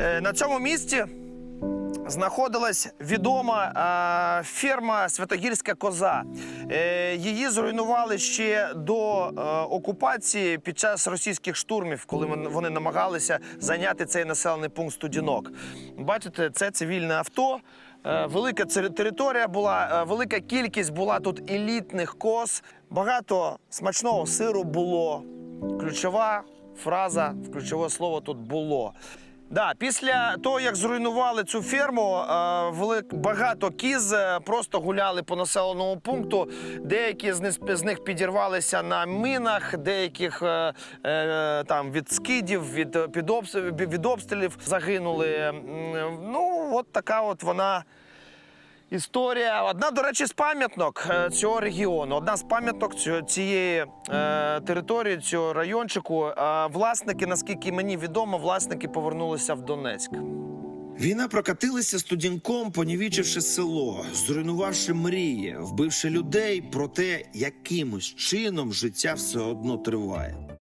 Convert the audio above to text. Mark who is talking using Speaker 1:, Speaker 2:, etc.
Speaker 1: Е, На цьому місці знаходилась відома е, ферма Святогірська коза. Е, Її зруйнували ще до окупації під час російських штурмів, коли вони- намагалися зайняти цей населений пункт Студінок. Бачите, це цивільне авто. Велика територія була, велика кількість була тут елітних коз. Багато смачного сиру було. Ключова фраза, ключове слово тут було. Да, після того, як зруйнували цю ферму, е, велик- багато кіз е, просто гуляли по населеному пункту. Деякі з них, з них підірвалися на мінах, деяких е, там від скидів, від обстрілів загинули. Ну, от така от вона. Історія. Одна, до речі, з пам'яток е, цього регіону. Одна з пам'яток цієї е, території, цього райончику. Е, власники, наскільки мені відомо, власники повернулися в Донецьк.
Speaker 2: Війна прокатилася студінком, понівічивши село, зруйнувавши мрії, вбивши людей, проте якимось чином життя все одно триває.